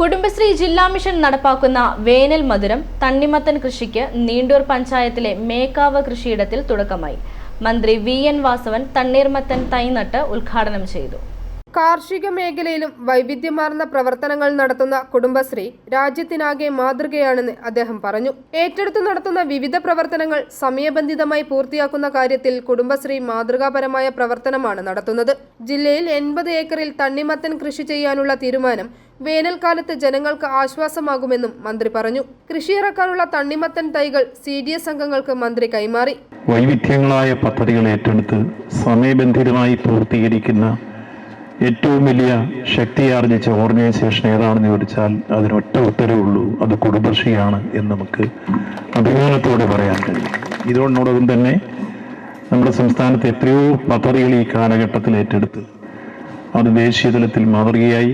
കുടുംബശ്രീ ജില്ലാ മിഷൻ നടപ്പാക്കുന്ന വേനൽ മധുരം തണ്ണിമത്തൻ കൃഷിക്ക് നീണ്ടൂർ പഞ്ചായത്തിലെ മേക്കാവ് കൃഷിയിടത്തിൽ തുടക്കമായി. മന്ത്രി വി എൻ വാസവൻ തണ്ണീർമത്തൻ തൈനട്ട് ഉദ്ഘാടനം ചെയ്തു. കാർഷിക മേഖലയിലും വൈവിധ്യമാർന്ന പ്രവർത്തനങ്ങൾ നടത്തുന്ന കുടുംബശ്രീ രാജ്യത്തിനാകെ മാതൃകയാണെന്ന് അദ്ദേഹം പറഞ്ഞു. ഏറ്റെടുത്തു നടത്തുന്ന വിവിധ പ്രവർത്തനങ്ങൾ സമയബന്ധിതമായി പൂർത്തിയാക്കുന്ന കാര്യത്തിൽ കുടുംബശ്രീ മാതൃകാപരമായ പ്രവർത്തനമാണ് നടത്തുന്നത്. ജില്ലയിൽ എൺപത് ഏക്കറിൽ തണ്ണിമത്തൻ കൃഷി ചെയ്യാനുള്ള തീരുമാനം വേനൽക്കാലത്ത് ജനങ്ങൾക്ക് ആശ്വാസമാകുമെന്നും മന്ത്രി പറഞ്ഞു. കൃഷിയിറക്കാനുള്ള തണ്ണിമത്തൻ തൈകൾ സി ഡി എസ് അംഗങ്ങൾക്ക് മന്ത്രി കൈമാറി. വൈവിധ്യങ്ങളായ പദ്ധതികൾ ഏറ്റെടുത്ത് സമയബന്ധിതമായി പൂർത്തീകരിക്കുന്ന ഏറ്റവും വലിയ ശക്തിയാർജിച്ച ഓർഗനൈസേഷൻ ഏതാണെന്ന് ചോദിച്ചാൽ അതിനൊറ്റ ഉത്തരവുള്ളൂ അത് കുടുംബശ്രീയാണ് എന്ന് നമുക്ക് അഭിമാനത്തോടെ പറയാൻ കഴിയും. ഇതോടൊപ്പം തന്നെ നമ്മുടെ സംസ്ഥാനത്ത് എത്രയോ പദ്ധതികൾ ഈ കാലഘട്ടത്തിൽ ഏറ്റെടുത്ത് അത് ദേശീയ തലത്തിൽ മാതൃകയായി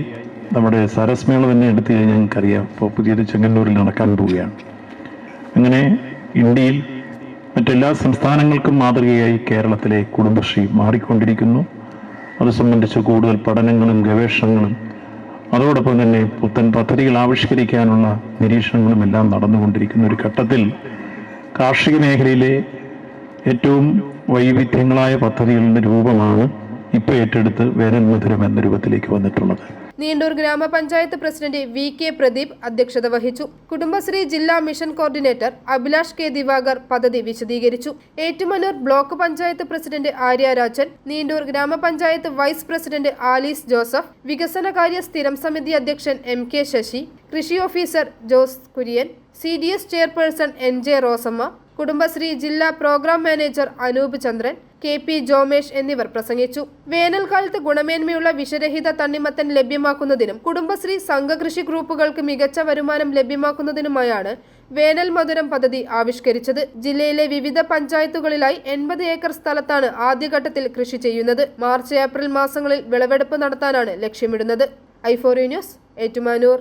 നമ്മുടെ സരസ്മേള തന്നെ എടുത്തു കഴിഞ്ഞാൽ ഞങ്ങൾക്കറിയാം. ഇപ്പോൾ പുതിയത് ചെങ്ങന്നൂരിൽ നടക്കാൻ പോവുകയാണ്. അങ്ങനെ ഇന്ത്യയിൽ മറ്റെല്ലാ സംസ്ഥാനങ്ങൾക്കും മാതൃകയായി കേരളത്തിലെ കുടുംബശ്രീ മാറിക്കൊണ്ടിരിക്കുന്നു. അത് സംബന്ധിച്ച് കൂടുതൽ പഠനങ്ങളും ഗവേഷണങ്ങളും അതോടൊപ്പം തന്നെ പുത്തൻ പദ്ധതികൾ ആവിഷ്കരിക്കാനുള്ള നിരീക്ഷണങ്ങളും എല്ലാം നടന്നുകൊണ്ടിരിക്കുന്ന ഒരു ഘട്ടത്തിൽ കാർഷിക മേഖലയിലെ ഏറ്റവും വൈവിധ്യങ്ങളായ പദ്ധതികളുടെ രൂപമാണ് ഇപ്പോൾ ഏറ്റെടുത്ത് വേനൽ മധുരം എന്ന രൂപത്തിലേക്ക് വന്നിട്ടുള്ളത്. നീണ്ടൂർ ഗ്രാമപഞ്ചായത്ത് പ്രസിഡന്റ് വി കെ പ്രദീപ് അധ്യക്ഷത വഹിച്ചു. കുടുംബശ്രീ ജില്ലാ mission coordinator Abhilash K Divakar പദ്ധതി വിശദീകരിച്ചു. ഏറ്റുമനൂർ ബ്ലോക്ക് പഞ്ചായത്ത് പ്രസിഡന്റ് ആര്യ രാജൻ നീണ്ടൂർ ഗ്രാമപഞ്ചായത്ത് വൈസ് പ്രസിഡന്റ് ആലീസ് ജോസഫ് വികസനകാര്യ സ്ഥിരം സമിതി അധ്യക്ഷൻ എം കെ ശശി കൃഷി officer Jose Kurian C D S chairperson N J Rosamma Kudumbashree ജില്ലാ programme manager Anoop Chandran K P Jomesh എന്നിവർ പ്രസംഗിച്ചു. വേനൽക്കാലത്ത് ഗുണമേന്മയുള്ള വിഷരഹിത തണ്ണിമത്തൻ ലഭ്യമാക്കുന്നതിനും കുടുംബശ്രീ സംഘകൃഷി ഗ്രൂപ്പുകൾക്ക് മികച്ച വരുമാനം ലഭ്യമാക്കുന്നതിനുമായാണ് വേനൽ മധുരം പദ്ധതി ആവിഷ്കരിച്ചത്. ജില്ലയിലെ വിവിധ പഞ്ചായത്തുകളിലായി എൺപത് ഏക്കർ സ്ഥലത്താണ് ആദ്യഘട്ടത്തിൽ കൃഷി ചെയ്യുന്നത്. മാർച്ച് ഏപ്രിൽ മാസങ്ങളിൽ വിളവെടുപ്പ് നടത്താനാണ് ലക്ഷ്യമിടുന്നത്. ഐഫോറി ന്യൂസ് ഏറ്റുമാനൂർ.